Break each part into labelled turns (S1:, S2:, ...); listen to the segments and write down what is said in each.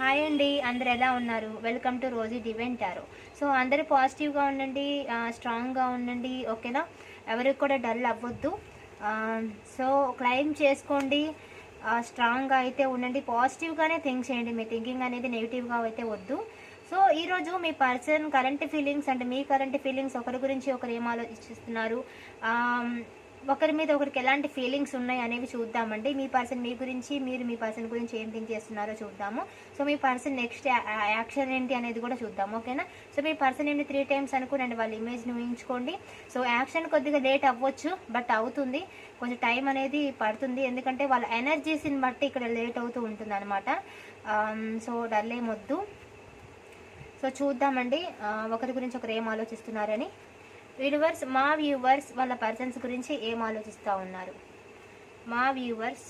S1: Hi అండి అందరు ఎలా ఉన్నారు? వెల్కమ్ టు రోజీ డివెంట్ టారో సో అందరూ పాజిటివ్గా ఉండండి స్ట్రాంగ్గా ఉండండి ఓకేనా ఎవరికి కూడా డల్ అవ్వద్దు. సో క్లైమ్ చేసుకోండి స్ట్రాంగ్గా అయితే ఉండండి. పాజిటివ్గానే థింక్ చేయండి మీ థింకింగ్ అనేది నెగిటివ్గా అయితే వద్దు. సో ఈరోజు మీ పర్సన్ కరెంట్ ఫీలింగ్స్ అంటే మీ కరెంట్ ఫీలింగ్స్ ఒకరి గురించి ఒకరు ఏం ఆలోచిస్తున్నారు? ఒకరి మీద ఒకరికి ఎలాంటి ఫీలింగ్స్ ఉన్నాయి అనేవి చూద్దామండి. మీ పర్సన్ మీ గురించి మీరు మీ పర్సన్ గురించి ఏం థింక్ చేస్తున్నారో చూద్దాము. సో మీ పర్సన్ నెక్స్ట్ యాక్షన్ ఏంటి అనేది కూడా చూద్దాం ఓకేనా సో మీ పర్సన్ ఏంటి త్రీ టైమ్స్ అనుకోండి వాళ్ళ ఇమేజ్ని ఊహించుకోండి. సో యాక్షన్ కొద్దిగా లేట్ అవ్వచ్చు బట్ అవుతుంది. కొంచెం టైం అనేది పడుతుంది ఎందుకంటే వాళ్ళ ఎనర్జీస్ని బట్టి ఇక్కడ లేట్ అవుతూ ఉంటుంది అనమాట సో um, డల్ ఏమొద్దు సో చూద్దామండి. Uh, ఒకరి గురించి ఒకరు ఏం ఆలోచిస్తున్నారని. వ్యూవర్స్ మా వ్యూవర్స్ వాళ్ళ పర్సన్స్ గురించి ఏం ఆలోచిస్తూ ఉన్నారు? మా వ్యూవర్స్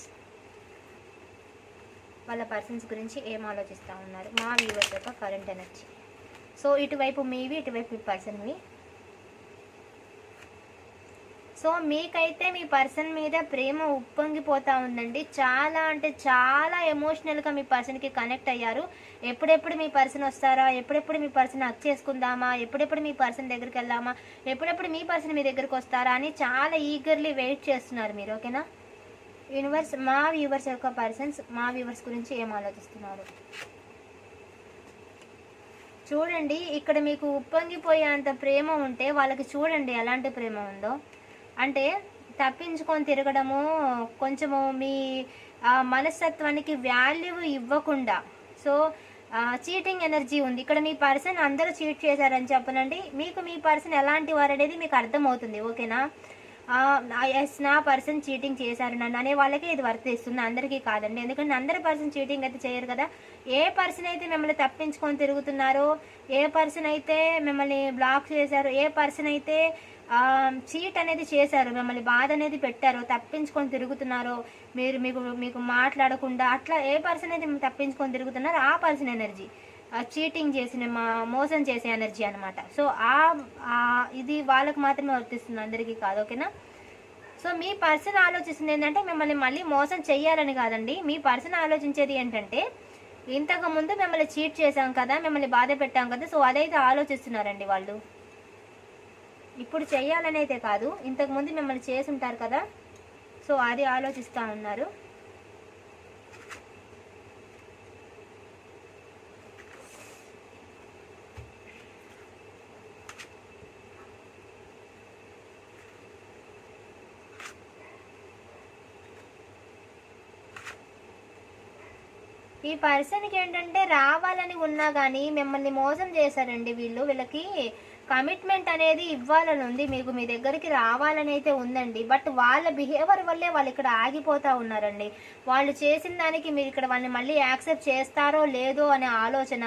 S1: వాళ్ళ పర్సన్స్ గురించి ఏం ఆలోచిస్తూ ఉన్నారు? మా వ్యూవర్స్ యొక్క కరెంట్ ఎనర్జీ సో ఇటువైపు మీవి ఇటువైపు మీ పర్సన్వి సో మీకైతే మీ పర్సన్ మీద ప్రేమ ఉప్పొంగిపోతూ ఉందండి. చాలా అంటే చాలా ఎమోషనల్గా మీ పర్సన్కి కనెక్ట్ అయ్యారు. ఎప్పుడెప్పుడు మీ పర్సన్ వస్తారా? ఎప్పుడెప్పుడు మీ పర్సన్ హక్ చేసుకుందామా? ఎప్పుడెప్పుడు మీ పర్సన్ దగ్గరికి వెళ్దామా? ఎప్పుడెప్పుడు మీ పర్సన్ మీ దగ్గరికి వస్తారా అని చాలా ఈగర్లీ వెయిట్ చేస్తున్నారు మీరు ఓకేనా? యూనివర్స్ మా వ్యూవర్స్ యొక్క పర్సన్స్ మా వ్యూవర్స్ గురించి ఏం ఆలోచిస్తున్నారు? చూడండి ఇక్కడ మీకు ఉప్పొంగిపోయేంత ప్రేమ ఉంటే వాళ్ళకి చూడండి ఎలాంటి ప్రేమ ఉందో. అంటే తప్పించుకొని తిరగడము కొంచెము మీ మనస్తత్వానికి వాల్యూ ఇవ్వకుండా. సో చీటింగ్ ఎనర్జీ ఉంది. ఇక్కడ మీ పర్సన్ అందరూ చీట్ చేశారని చెప్పనండి. మీకు మీ పర్సన్ ఎలాంటి వారు అనేది మీకు అర్థమవుతుంది. ఓకేనా? ఎస్ నా పర్సన్ చీటింగ్ చేశారు నన్ను అనే వాళ్ళకి ఇది వర్తిస్తుంది అందరికీ కాదండి. ఎందుకంటే అందరి పర్సన్ చీటింగ్ అయితే చేయరు కదా. ఏ పర్సన్ అయితే మిమ్మల్ని తప్పించుకొని తిరుగుతున్నారో ఏ పర్సన్ అయితే మిమ్మల్ని బ్లాక్ చేశారో ఏ పర్సన్ అయితే చీట్ అనేది చేశారు మిమ్మల్ని బాధ అనేది పెట్టారు తప్పించుకొని తిరుగుతున్నారో మీరు మీకు మీకు మాట్లాడకుండా అట్లా ఏ పర్సన్ అయితే తప్పించుకొని తిరుగుతున్నారో ఆ పర్సన్ ఎనర్జీ. చీటింగ్ చేసిన మా మోసం చేసే ఎనర్జీ అనమాట సో ఆ ఇది వాళ్ళకు మాత్రమే వర్తిస్తుంది అందరికీ కాదు ఓకేనా? సో మీ పర్సన్ ఆలోచిస్తుంది ఏంటంటే మిమ్మల్ని మళ్ళీ మోసం చెయ్యాలని కాదండి. మీ పర్సన్ ఆలోచించేది ఏంటంటే ఇంతకు ముందు మిమ్మల్ని చీట్ చేశాం కదా మిమ్మల్ని బాధ పెట్టాం కదా సో అదైతే ఆలోచిస్తున్నారండి వాళ్ళు. ఇప్పుడు చేయాలని అయితే కాదు. ఇంతకు ముందు మిమ్మల్ని చేసి ఉంటారు కదా? సో అది ఆలోచిస్తూ ఉన్నారు. ఈ పర్సన్కి ఏంటంటే రావాలని ఉన్నా కానీ మిమ్మల్ని మోసం చేశారండి వీళ్ళు. వీళ్ళకి కమిట్మెంట్ అనేది ఇవ్వాలని ఉంది. మీకు మీ దగ్గరికి రావాలని అయితే ఉందండి. బట్ వాళ్ళ బిహేవియర్ వల్లే వాళ్ళు ఇక్కడ ఆగిపోతూ ఉన్నారండి. వాళ్ళు చేసిన దానికి మీరు ఇక్కడ వాళ్ళని మళ్ళీ యాక్సెప్ట్ చేస్తారో లేదో అనే ఆలోచన.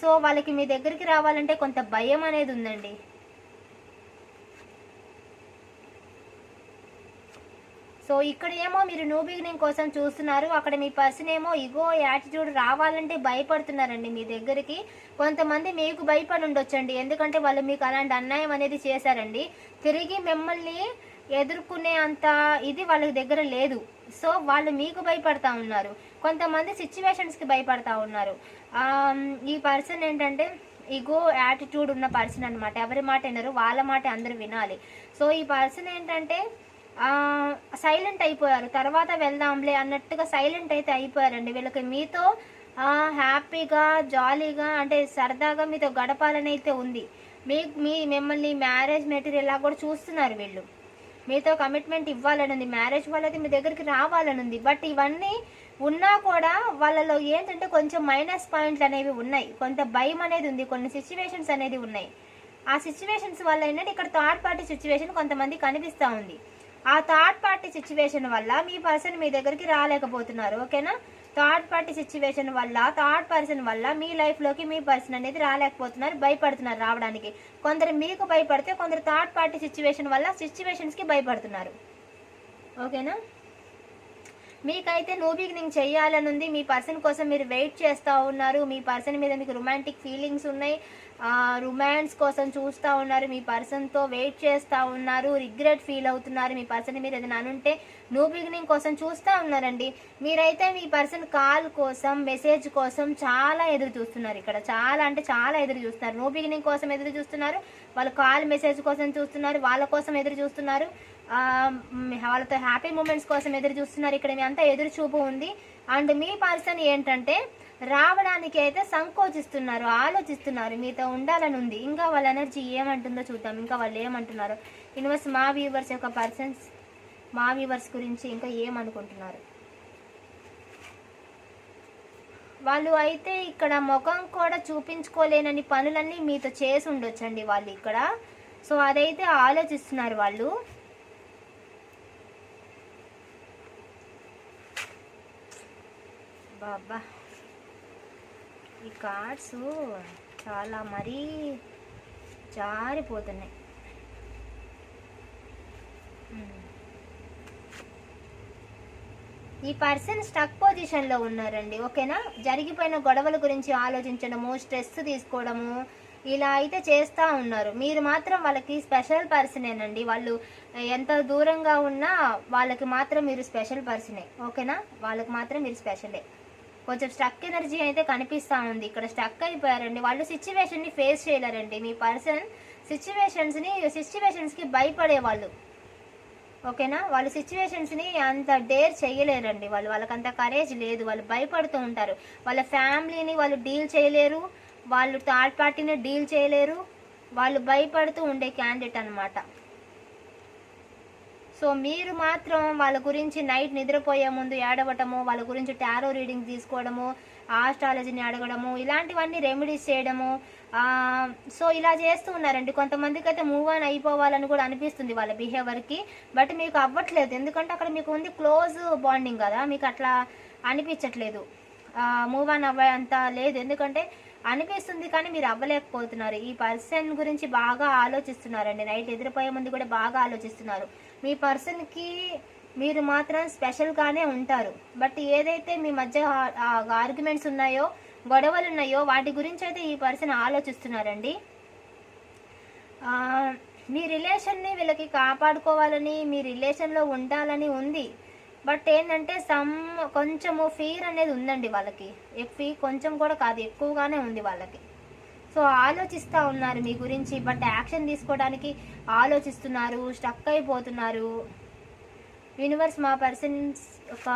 S1: సో వాళ్ళకి మీ దగ్గరికి రావాలంటే కొంత భయం అనేది ఉందండి. సో ఇక్కడ ఏమో మీరు న్యూ బిగినింగ్ కోసం చూస్తున్నారు. అక్కడ మీ పర్సన్ ఏమో ఇగో యాటిట్యూడ్ రావాలంటే భయపడుతున్నారండి మీ దగ్గరికి. కొంతమంది మీకు భయపడి ఉండొచ్చండి. ఎందుకంటే వాళ్ళు మీకు అలాంటి అన్యాయం అనేది చేశారండి. తిరిగి మిమ్మల్ని ఎదుర్కొనే అంత ఇది వాళ్ళ దగ్గర లేదు. సో వాళ్ళు మీకు భయపడతా ఉన్నారు. కొంతమంది సిచ్యువేషన్స్కి భయపడతా ఉన్నారు. ఈ పర్సన్ ఏంటంటే ఇగో యాటిట్యూడ్ ఉన్న పర్సన్ అనమాట ఎవరి మాట వినరు. వాళ్ళ మాట అందరూ వినాలి. సో ఈ పర్సన్ ఏంటంటే సైలెంట్ అయిపోయారు. తర్వాత వెళ్దాంలే అన్నట్టుగా సైలెంట్ అయితే అయిపోయారండి. వీళ్ళకి మీతో హ్యాపీగా జాలీగా అంటే సరదాగా మీతో గడపాలని అయితే ఉంది. మీ మీ మిమ్మల్ని మ్యారేజ్ మెటీరియల్ లాగా కూడా చూస్తున్నారు వీళ్ళు. మీతో కమిట్మెంట్ ఇవ్వాలని ఉంది. మ్యారేజ్ వాళ్ళది మీ దగ్గరికి రావాలని ఉంది. బట్ ఇవన్నీ ఉన్నా కూడా వాళ్ళలో ఏంటంటే కొంచెం మైనస్ పాయింట్లు అనేవి ఉన్నాయి. కొంత భయం అనేది ఉంది. కొన్ని సిచ్యువేషన్స్ అనేది ఉన్నాయి. ఆ సిచ్యువేషన్స్ వల్ల ఏంటంటే ఇక్కడ థర్డ్ పార్టీ సిచ్యువేషన్ కొంతమంది కనిపిస్తూ ఉంది. ఆ థర్డ్ పార్టీ సిచ్యువేషన్ వల్ల మీ పర్సన్ మీ దగ్గరికి రాలేకపోతున్నారు ఓకేనా థర్డ్ పార్టీ సిచ్యువేషన్ వల్ల థర్డ్ పర్సన్ వల్ల మీ లైఫ్లోకి మీ పర్సన్ అనేది రాలేకపోతున్నారు భయపడుతున్నారు రావడానికి. కొందరు మీకు భయపడితే కొందరు థర్డ్ పార్టీ సిచ్యువేషన్ వల్ల సిచ్యువేషన్స్కి భయపడుతున్నారు. ఓకేనా మీకైతే న్యూ బిగినింగ్ చేయాలని ఉంది మీ పర్సన్ కోసం మీరు వెయిట్ చేస్తూ ఉన్నారు. మీ పర్సన్ మీద మీకు రొమాంటిక్ ఫీలింగ్స్ ఉన్నాయి. రొమాన్స్ కోసం చూస్తూ ఉన్నారు మీ పర్సన్తో వెయిట్ చేస్తూ ఉన్నారు రిగ్రెట్ ఫీల్ అవుతున్నారు మీ పర్సన్ మీరు ఏదైనా అనుంటే న్యూ బిగినింగ్ కోసం చూస్తూ ఉన్నారండి. మీరైతే మీ పర్సన్ కాల్ కోసం మెసేజ్ కోసం చాలా ఎదురు చూస్తున్నారు ఇక్కడ. చాలా అంటే చాలా ఎదురు చూస్తున్నారు. న్యూ బిగినింగ్ కోసం ఎదురు చూస్తున్నారు వాళ్ళు కాల్ మెసేజ్ కోసం చూస్తున్నారు వాళ్ళ కోసం ఎదురు చూస్తున్నారు. వాళ్ళతో హ్యాపీ మూమెంట్స్ కోసం ఎదురు చూస్తున్నారు. ఇక్కడ మీ అంతా ఎదురు చూపు ఉంది. అండ్ మీ పర్సన్ ఏంటంటే రావడానికి అయితే సంకోచిస్తున్నారు ఆలోచిస్తున్నారు. మీతో ఉండాలని ఉంది. ఇంకా వాళ్ళ ఎనర్జీ ఏమంటుందో చూద్దాం. ఇంకా వాళ్ళు ఏమంటున్నారు? యూనివర్స్ మా వ్యూవర్స్ యొక్క పర్సన్స్ మా వ్యూవర్స్ గురించి ఇంకా ఏమనుకుంటున్నారు? వాళ్ళు అయితే ఇక్కడ ముఖం కూడా చూపించుకోలేనని పనులన్నీ మీతో చేసి ఉండొచ్చండి వాళ్ళు ఇక్కడ. సో అదైతే ఆలోచిస్తున్నారు వాళ్ళు. బాబా కార్డ్స్ చాలా మరీ జారిపోతున్నాయి. ఈ పర్సన్ స్టక్ పొజిషన్లో ఉన్నారండి. ఓకేనా? జరిగిపోయిన గొడవల గురించి ఆలోచించడము స్ట్రెస్ తీసుకోవడము ఇలా అయితే చేస్తూ ఉన్నారు. మీరు మాత్రం వాళ్ళకి స్పెషల్ పర్సనేనండి. వాళ్ళు ఎంత దూరంగా ఉన్నా వాళ్ళకి మాత్రం మీరు స్పెషల్ పర్సనే. ఓకేనా? వాళ్ళకి మాత్రం మీరు స్పెషలే. కొంచెం స్ట్రక్ ఎనర్జీ అయితే కనిపిస్తూ ఉంది ఇక్కడ స్ట్రక్ అయిపోయారండి. వాళ్ళు సిచ్యువేషన్ని ఫేస్ చేయలేరండి. మీ పర్సన్ సిచ్యువేషన్స్ని సిచ్యువేషన్స్కి భయపడే వాళ్ళు ఓకేనా? వాళ్ళు సిచ్యువేషన్స్ని అంత డేర్ చేయలేరండి. వాళ్ళు వాళ్ళకంత అంత కరేజ్ లేదు. వాళ్ళు భయపడుతూ ఉంటారు. వాళ్ళ ఫ్యామిలీని వాళ్ళు డీల్ చేయలేరు. వాళ్ళు థర్డ్ పార్టీని డీల్ చేయలేరు. వాళ్ళు భయపడుతూ ఉండే క్యాండిడేట్ అన్నమాట. సో మీరు మాత్రం వాళ్ళ గురించి నైట్ నిద్రపోయే ముందు ఏడవటము వాళ్ళ గురించి టారో రీడింగ్ తీసుకోవడము ఆస్ట్రాలజీని అడగడము ఇలాంటివన్నీ రెమెడీస్ చేయడము సో ఇలా చేస్తూ ఉన్నారండి. కొంతమందికి అయితే మూవ్ ఆన్ అయిపోవాలని కూడా అనిపిస్తుంది వాళ్ళ బిహేవియర్కి బట్ మీకు అవ్వట్లేదు. ఎందుకంటే అక్కడ మీకు ఉంది క్లోజ్ బాండింగ్ కదా మీకు అట్లా అనిపించట్లేదు. మూవ్ ఆన్ అవ్వే అంత లేదు. ఎందుకంటే అనిపిస్తుంది కానీ మీరు అవ్వలేకపోతున్నారు. ఈ పర్సన్ గురించి బాగా ఆలోచిస్తున్నారండి. నైట్ ఎదిరిపోయే ముందు కూడా బాగా ఆలోచిస్తున్నారు. మీ పర్సన్కి మీరు మాత్రం స్పెషల్గానే ఉంటారు. బట్ ఏదైతే మీ మధ్య ఆర్గ్యుమెంట్స్ ఉన్నాయో గొడవలు ఉన్నాయో వాటి గురించి అయితే ఈ పర్సన్ ఆలోచిస్తున్నారండి. మీ రిలేషన్ని వీళ్ళకి కాపాడుకోవాలని మీ రిలేషన్లో ఉండాలని ఉంది. బట్ ఏంటంటే సమ్ కొంచెము ఫీర్ అనేది ఉందండి వాళ్ళకి. ఫీ కొంచెం కూడా కాదు ఎక్కువగానే ఉంది వాళ్ళకి. సో ఆలోచిస్తూ ఉన్నారు మీ గురించి బట్ యాక్షన్ తీసుకోవడానికి ఆలోచిస్తున్నారు స్టక్ అయిపోతున్నారు. యూనివర్స్ మా పర్సన్స్ యొక్క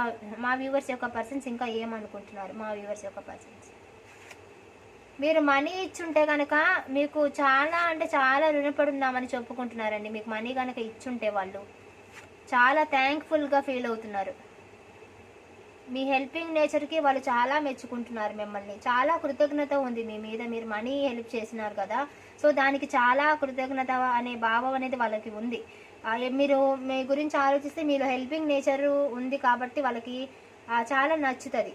S1: మా వ్యూవర్స్ యొక్క పర్సన్స్ ఇంకా ఏమనుకుంటున్నారు? మా వ్యూవర్స్ యొక్క పర్సన్స్ మీరు మనీ ఇచ్చుంటే కనుక మీకు చాలా అంటే చాలా రుణపడి ఉన్నామని చెప్పుకుంటున్నారండి. మీకు మనీ కనుక ఇచ్చుంటే వాళ్ళు చాలా థ్యాంక్ఫుల్గా ఫీల్ అవుతున్నారు. మీ హెల్పింగ్ నేచర్కి వాళ్ళు చాలా మెచ్చుకుంటున్నారు మిమ్మల్ని. చాలా కృతజ్ఞత ఉంది మీ మీద. మీరు మనీ హెల్ప్ చేసినారు కదా. సో దానికి చాలా కృతజ్ఞత అనే భావం అనేది వాళ్ళకి ఉంది. మీరు మీ గురించి ఆలోచిస్తే మీలో హెల్పింగ్ నేచర్ ఉంది కాబట్టి వాళ్ళకి చాలా నచ్చుతుంది.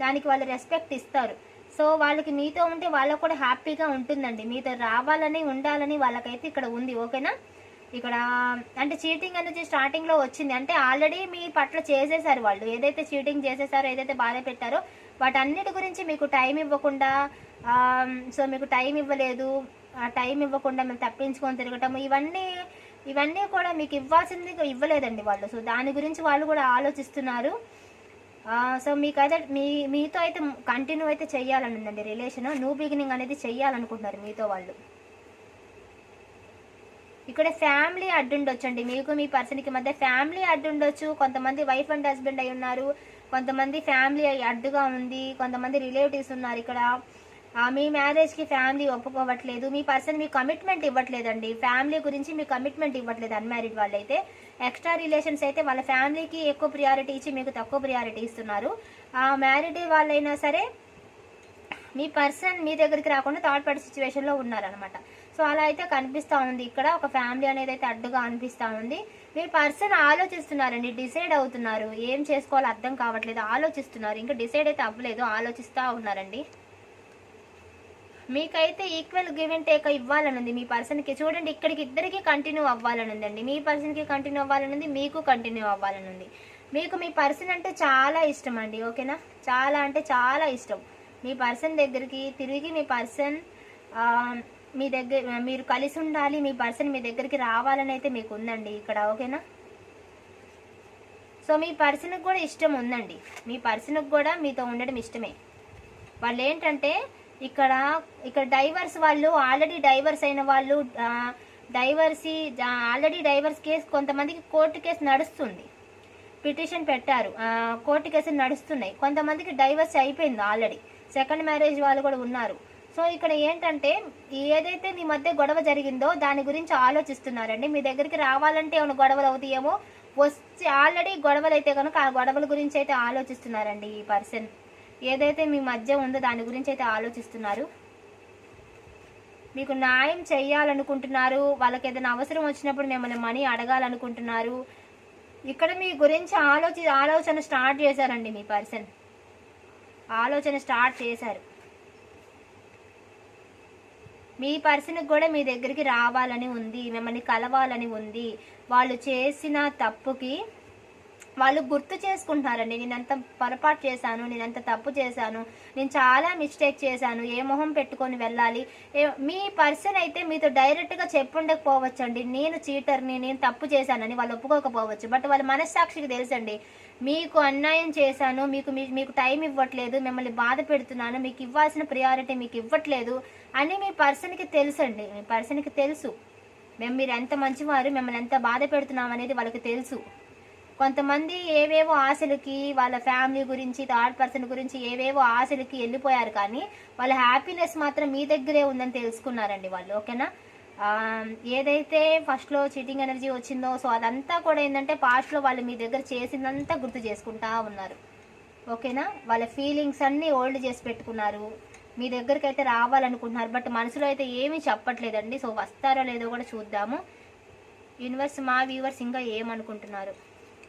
S1: దానికి వాళ్ళు రెస్పెక్ట్ ఇస్తారు. సో వాళ్ళకి మీతో ఉంటే వాళ్ళకు కూడా హ్యాపీగా ఉంటుందండి. మీతో రావాలని ఉండాలని వాళ్ళకైతే ఇక్కడ ఉంది. ఓకేనా? ఇక్కడ అంటే చీటింగ్ అనేది స్టార్టింగ్లో వచ్చింది. అంటే ఆల్రెడీ మీ పట్ల చేసేసారు వాళ్ళు. ఏదైతే చీటింగ్ చేసేసారో ఏదైతే బాధ పెట్టారో వాటన్నిటి గురించి మీకు టైం ఇవ్వకుండా సో మీకు టైం ఇవ్వలేదు. ఆ టైం ఇవ్వకుండా మేము తప్పించుకొని తిరగటం ఇవన్నీ ఇవన్నీ కూడా మీకు ఇవ్వాల్సింది ఇవ్వలేదండి వాళ్ళు. సో దాని గురించి వాళ్ళు కూడా ఆలోచిస్తున్నారు. సో మీకైతే మీ మీతో అయితే కంటిన్యూ అయితే చేయాలని ఉందండి రిలేషన్ న్యూ బిగినింగ్ అనేది చెయ్యాలనుకుంటున్నారు మీతో వాళ్ళు. ఇక్కడ ఫ్యామిలీ అడ్డుండొచ్చండి. మీకు మీ పర్సన్కి మధ్య ఫ్యామిలీ అడ్డుండొచ్చు. కొంతమంది వైఫ్ అండ్ హస్బెండ్ అయి ఉన్నారు. కొంతమంది ఫ్యామిలీ అడ్డుగా ఉంది. కొంతమంది రిలేటివ్స్ ఉన్నారు ఇక్కడ. మీ మ్యారేజ్కి ఫ్యామిలీ ఒప్పుకోవట్లేదు. మీ పర్సన్ మీ కమిట్మెంట్ ఇవ్వట్లేదండి. ఫ్యామిలీ గురించి మీ కమిట్మెంట్ ఇవ్వట్లేదు అన్మ్యారీడ్ వాళ్ళైతే. ఎక్స్ట్రా రిలేషన్స్ అయితే వాళ్ళ ఫ్యామిలీకి ఎక్కువ ప్రియారిటీ ఇచ్చి మీకు తక్కువ ప్రియారిటీ ఇస్తున్నారు. ఆ మ్యారీడ్ వాళ్ళైనా సరే మీ పర్సన్ మీ దగ్గరికి రాకుండా థర్డ్ పార్టీ సిచ్యువేషన్లో ఉన్నారనమాట సో అలా అయితే కనిపిస్తూ ఉంది. ఇక్కడ ఒక ఫ్యామిలీ అనేది అయితే అడ్డుగా అనిపిస్తూ ఉంది. మీ పర్సన్ ఆలోచిస్తున్నారండి డిసైడ్ అవుతున్నారు. ఏం చేసుకోవాలో అర్థం కావట్లేదు ఆలోచిస్తున్నారు. ఇంకా డిసైడ్ అయితే అవ్వలేదు ఆలోచిస్తూ ఉన్నారండి. మీకైతే ఈక్వల్ గివ్ అండ్ టేక్ ఇవ్వాలని ఉంది మీ పర్సన్కి. చూడండి ఇక్కడికి ఇద్దరికి కంటిన్యూ అవ్వాలని ఉందండి మీ పర్సన్కి కంటిన్యూ అవ్వాలని ఉంది మీకు కంటిన్యూ అవ్వాలని ఉంది మీకు మీ పర్సన్ అంటే చాలా ఇష్టం అండి ఓకేనా? చాలా అంటే చాలా ఇష్టం. మీ పర్సన్ దగ్గరికి తిరిగి మీ పర్సన్ మీ దగ్గర మీరు కలిసి ఉండాలి మీ పర్సన్ మీ దగ్గరికి రావాలని అయితే మీకు ఉందండి ఇక్కడ ఓకేనా? సో మీ పర్సన్కి కూడా ఇష్టం ఉందండి. మీ పర్సన్కి కూడా మీతో ఉండడం ఇష్టమే. వాళ్ళు ఏంటంటే ఇక్కడ ఇక్కడ డైవర్స్ వాళ్ళు ఆల్రెడీ డైవర్స్ అయిన వాళ్ళు డైవర్సీ ఆల్రెడీ డైవర్స్ కేసు కొంతమందికి కోర్టు కేసు నడుస్తుంది. పిటిషన్ పెట్టారు. కోర్టు కేసులు నడుస్తున్నాయి. కొంతమందికి డైవర్స్ అయిపోయింది ఆల్రెడీ. సెకండ్ మ్యారేజ్ వాళ్ళు కూడా ఉన్నారు. సో ఇక్కడ ఏంటంటే ఏదైతే మీ మధ్య గొడవ జరిగిందో దాని గురించి ఆలోచిస్తున్నారండి. మీ దగ్గరికి రావాలంటే ఏమైనా గొడవలు అవుతాయేమో వచ్చి ఆల్రెడీ గొడవలు అయితే కనుక ఆ గొడవల గురించి అయితే ఆలోచిస్తున్నారండి ఈ పర్సన్. ఏదైతే మీ మధ్య ఉందో దాని గురించి అయితే ఆలోచిస్తున్నారు. మీకు న్యాయం చేయాలనుకుంటున్నారు వాళ్ళకి ఏదైనా అవసరం వచ్చినప్పుడు మిమ్మల్ని మనీ అడగాలనుకుంటున్నారు. ఇక్కడ మీ గురించి ఆలోచి ఆలోచన స్టార్ట్ చేశారండి మీ పర్సన్. ఆలోచన స్టార్ట్ చేశారు. మీ పర్సన్కి కూడా మీ దగ్గరికి రావాలని ఉంది మిమ్మల్ని కలవాలని ఉంది. వాళ్ళు చేసిన తప్పుకి వాళ్ళు గుర్తు చేసుకుంటున్నారండి. నేను ఎంత పొరపాటు చేశాను నేను ఎంత తప్పు చేశాను నేను చాలా మిస్టేక్ చేశాను ఏ మొహం పెట్టుకొని వెళ్ళాలి? మీ పర్సన్ అయితే మీతో డైరెక్ట్గా చెప్పుండకపోవచ్చు అండి నేను చీటర్ని నేను తప్పు చేశానని వాళ్ళు ఒప్పుకోకపోవచ్చు. బట్ వాళ్ళ మనస్సాక్షికి తెలుసండి మీకు అన్యాయం చేశాను మీకు మీ- మీకు టైం ఇవ్వట్లేదు మిమ్మల్ని బాధ పెడుతున్నాను మీకు ఇవ్వాల్సిన ప్రియారిటీ మీకు ఇవ్వట్లేదు అని మీ పర్సన్కి తెలుసండి. మీ పర్సన్కి తెలుసు. మేము మీరు ఎంత మంచివారు మిమ్మల్ని ఎంత బాధ పెడుతున్నాం అనేది వాళ్ళకి తెలుసు. కొంతమంది ఏవేవో ఆశలకి వాళ్ళ ఫ్యామిలీ గురించి థర్డ్ పర్సన్ గురించి ఏవేవో ఆశలకి వెళ్ళిపోయారు కానీ వాళ్ళ హ్యాపీనెస్ మాత్రం మీ దగ్గరే ఉందని తెలుసుకున్నారండి వాళ్ళు ఓకేనా? ఏదైతే ఫస్ట్లో చీటింగ్ ఎనర్జీ వచ్చిందో సో అదంతా కూడా ఏంటంటే పాస్ట్లో వాళ్ళు మీ దగ్గర చేసిందంతా గుర్తు చేసుకుంటా ఉన్నారు ఓకేనా? వాళ్ళ ఫీలింగ్స్ అన్నీ ఓల్డ్ చేసి పెట్టుకున్నారు మీ దగ్గరికి అయితే రావాలనుకుంటున్నారు బట్ మనసులో అయితే ఏమీ చెప్పట్లేదండి సో వస్తారో లేదో కూడా చూద్దాము. యూనివర్స్ మా వ్యూవర్స్ ఇంకా ఏమనుకుంటున్నారు?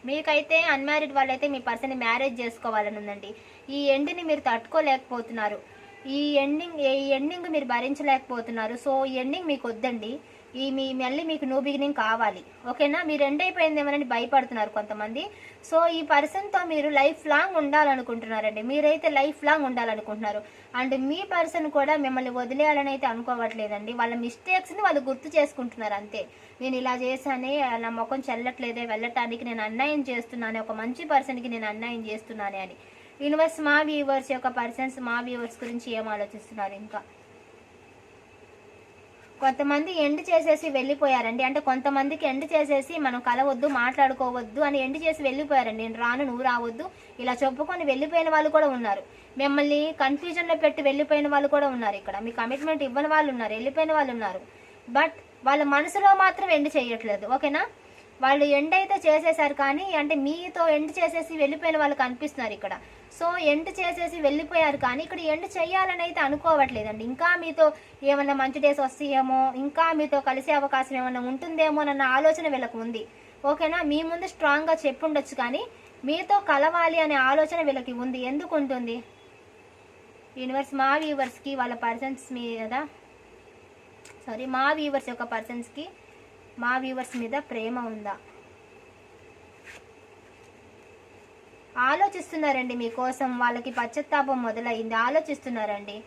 S1: మీకైతే అన్మ్యారీడ్ వాళ్ళైతే మీ పర్సన్ మ్యారేజ్ చేసుకోవాలని ఉందండి. ఈ ఎండ్ని మీరు తట్టుకోలేకపోతున్నారు. ఈ ఎండింగ్ ఈ ఎండింగ్ మీరు భరించలేకపోతున్నారు. సో ఈ ఎండింగ్ మీకు వద్దండి. ఈ మీ మళ్ళీ మీకు న్యూ బిగినింగ్ కావాలి. ఓకేనా? మీరు ఎండ్ అయిపోయిందేమోనని భయపడుతున్నారు కొంతమంది. సో ఈ పర్సన్తో మీరు లైఫ్ లాంగ్ ఉండాలనుకుంటున్నారండి. మీరైతే లైఫ్ లాంగ్ ఉండాలనుకుంటున్నారు. అండ్ మీ పర్సన్ కూడా మిమ్మల్ని వదిలేయాలని అయితే అనుకోవట్లేదండి. వాళ్ళ మిస్టేక్స్ని వాళ్ళు గుర్తు చేసుకుంటున్నారు అంతే. నేను ఇలా చేశానే నా ముఖం చెల్లట్లేదే వెళ్ళటానికి నేను అన్యాయం చేస్తున్నాను ఒక మంచి పర్సన్కి నేను అన్యాయం చేస్తున్నానే అని. యూనివర్స్ మా వ్యూవర్స్ యొక్క పర్సన్స్ మా వ్యూవర్స్ గురించి ఏం ఆలోచిస్తున్నారు ఇంకా? కొంతమంది ఎండ్ చేసేసి వెళ్ళిపోయారండి. అంటే కొంతమందికి ఎండ్ చేసేసి మనం కలవద్దు మాట్లాడుకోవద్దు అని ఎండ్ చేసి వెళ్ళిపోయారండి. నేను రాను నువ్వు రావద్దు. ఇలా చెప్పుకొని వెళ్ళిపోయిన వాళ్ళు కూడా ఉన్నారు. మిమ్మల్ని కన్ఫ్యూజన్లో పెట్టి వెళ్ళిపోయిన వాళ్ళు కూడా ఉన్నారు ఇక్కడ. మీ కమిట్మెంట్ ఇవ్వని వాళ్ళు ఉన్నారు వెళ్ళిపోయిన వాళ్ళు ఉన్నారు. బట్ వాళ్ళ మనసులో మాత్రం ఎండ్ చేయట్లేదు. ఓకేనా? వాళ్ళు ఎండ్ అయితే చేసేసారు కానీ అంటే మీతో ఎండ్ చేసేసి వెళ్ళిపోయిన వాళ్ళు కనిపిస్తున్నారు ఇక్కడ. సో ఎండ్ చేసేసి వెళ్ళిపోయారు. కానీ ఇక్కడ ఎండ్ చేయాలని అయితే అనుకోవట్లేదండి. ఇంకా మీతో ఏమన్నా మంచి డేస్ వస్తాయేమో ఇంకా మీతో కలిసే అవకాశం ఏమన్నా ఉంటుందేమో అన్న ఆలోచన వీళ్ళకు ఉంది. ఓకేనా? మీ ముందు స్ట్రాంగ్గా చెప్పుండొచ్చు కానీ మీతో కలవాలి అనే ఆలోచన వీళ్ళకి ఉంది. ఎందుకు ఉంటుంది? యూనివర్స్ మా వ్యూవర్స్కి వాళ్ళ పర్సన్స్ మీద సారీ మా వ్యూవర్స్ యొక్క పర్సన్స్కి మా వ్యూవర్స్ మీద ప్రేమ ఉందా? ఆలోచిస్తున్నారండి మీకోసం. వాళ్ళకి పశ్చాత్తాపం మొదలైంది. ఆలోచిస్తున్నారండి.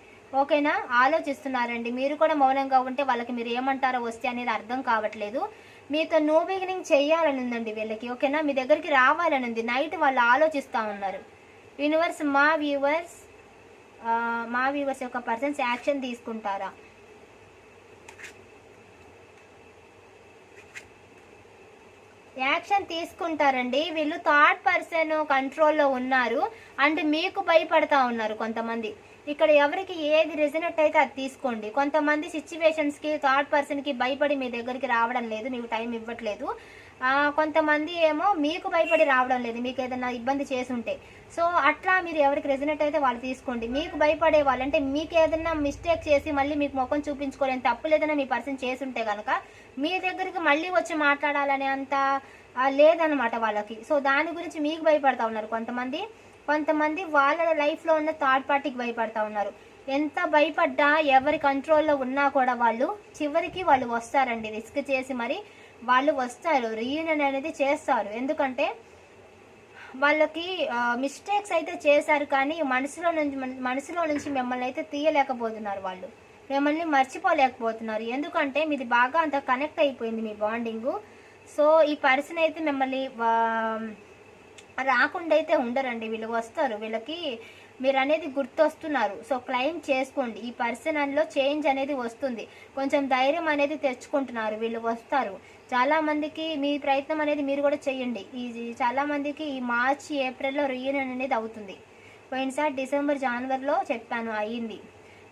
S1: ఓకేనా? ఆలోచిస్తున్నారండి. మీరు కూడా మౌనంగా ఉంటే వాళ్ళకి మీరు ఏమంటారో వస్తే అనేది అర్థం కావట్లేదు. మీతో నో బిగినింగ్ చేయాలని ఉందండి వీళ్ళకి. ఓకేనా? మీ దగ్గరికి రావాలని ఉంది. నైట్ వాళ్ళు ఆలోచిస్తూ ఉన్నారు. యూనివర్స్ మా వ్యూవర్స్ మా వ్యూవర్స్ యొక్క పర్సన్స్ యాక్షన్ తీసుకుంటారా? యాక్షన్ తీసుకుంటారండి. వీళ్ళు థర్డ్ పర్సన్ కంట్రోల్లో ఉన్నారు. అండ్ మీకు భయపడతా ఉన్నారు కొంతమంది. ఇక్కడ ఎవరికి ఏది రిజనెట్ అయితే అది తీసుకోండి. కొంతమంది సిచ్యువేషన్స్కి థర్డ్ పర్సన్కి భయపడి మీ దగ్గరికి రావడం లేదు. మీకు టైం ఇవ్వట్లేదు. కొంతమంది ఏమో మీకు భయపడి రావడం లేదు. మీకు ఏదైనా ఇబ్బంది చేసి ఉంటే సో అట్లా మీరు ఎవరికి రెజినెట్ అయితే వాళ్ళు తీసుకోండి. మీకు భయపడే వాళ్ళు అంటే మీకు ఏదైనా మిస్టేక్ చేసి మళ్ళీ మీకు ముఖం చూపించుకోలేని తప్పు లేదన్నా మీ పర్సన్ చేసి ఉంటే కనుక మీ దగ్గరికి మళ్ళీ వచ్చి మాట్లాడాలనే అంత లేదనమాట లేదన్నమాట వాళ్ళకి. సో దాని గురించి మీకు భయపడతా ఉన్నారు కొంతమంది. కొంతమంది వాళ్ళ లైఫ్లో ఉన్న థర్డ్ పార్టీకి భయపడతా ఉన్నారు. ఎంత భయపడ్డా ఎవరి కంట్రోల్లో ఉన్నా కూడా వాళ్ళు చివరికి వాళ్ళు వస్తారండి. రిస్క్ చేసి మరి వాళ్ళు వస్తారు. రీయూనియన్ అనేది చేస్తారు. ఎందుకంటే వాళ్ళకి మిస్టేక్స్ అయితే చేశారు కానీ మనసులో నుంచి మన- మనసులో నుంచి మిమ్మల్ని అయితే తీయలేకపోతున్నారు వాళ్ళు. మిమ్మల్ని మర్చిపోలేకపోతున్నారు. ఎందుకంటే మీది బాగా అంత కనెక్ట్ అయిపోయింది మీ బాండింగ్ సో ఈ పర్సన్ అయితే మిమ్మల్ని రాకుండా అయితే ఉండరండి. వీళ్ళు వస్తారు. వీళ్ళకి మీరు అనేది గుర్తొస్తున్నారు. సో క్లెయిమ్ చేసుకోండి. ఈ పర్సనల్లో చేంజ్ అనేది వస్తుంది. కొంచెం ధైర్యం అనేది తెచ్చుకుంటున్నారు. వీళ్ళు వస్తారు. చాలామందికి మీ ప్రయత్నం అనేది మీరు కూడా చేయండి ఈ చాలామందికి ఈ మార్చి ఏప్రిల్లో రీయూనియన్ అనేది అవుతుంది. పోయినసారి డిసెంబర్ జనవరిలో చెప్పాను అయ్యింది.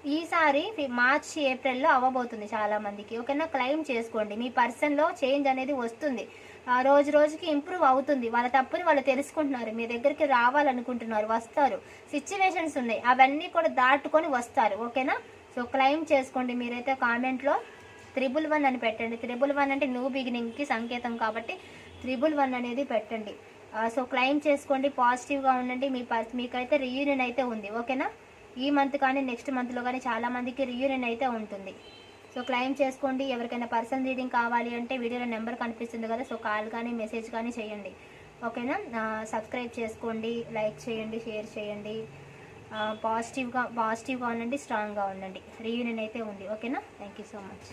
S1: ఈసారి మార్చి మార్చ్ ఏప్రిల్లో అవ్వబోతుంది చాలామందికి. ఓకేనా? క్లైమ్ చేసుకోండి. మీ పర్సన్లో చేంజ్ అనేది వస్తుంది. రోజు రోజుకి ఇంప్రూవ్ అవుతుంది. వాళ్ళ తప్పుని వాళ్ళు తెలుసుకుంటున్నారు. మీ దగ్గరికి రావాలనుకుంటున్నారు. వస్తారు. సిచ్యువేషన్స్ ఉన్నాయి. అవన్నీ కూడా దాటుకొని వస్తారు. ఓకేనా? సో క్లైమ్ చేసుకోండి. మీరైతే కామెంట్లో త్రిబుల్ వన్ అని పెట్టండి. త్రిబుల్ వన్ అంటే న్యూ బిగినింగ్కి సంకేతం కాబట్టి త్రిబుల్ వన్ అనేది పెట్టండి. సో క్లైమ్ చేసుకోండి. పాజిటివ్గా ఉండండి. మీ పర్స్ మీకైతే రీయూనియన్ అయితే ఉంది. ఓకేనా? ఈ మంత్ కానీ నెక్స్ట్ మంత్లో కానీ చాలా మందికి రీయూనియన్ అయితే ఉంటుంది. సో క్లెయిమ్ చేసుకోండి. ఎవరికైనా పర్సనల్ రీడింగ్ కావాలి అంటే వీడియోలో నెంబర్ కనిపిస్తుంది కదా సో కాల్ కానీ మెసేజ్ కానీ చేయండి. ఓకేనా సబ్స్క్రైబ్ చేసుకోండి. లైక్ చేయండి షేర్ చేయండి. పాజిటివ్గా పాజిటివ్గా ఉండండి స్ట్రాంగ్గా ఉండండి. రీయూనియన్ అయితే ఉంది. ఓకేనా థ్యాంక్ యూ సో మచ్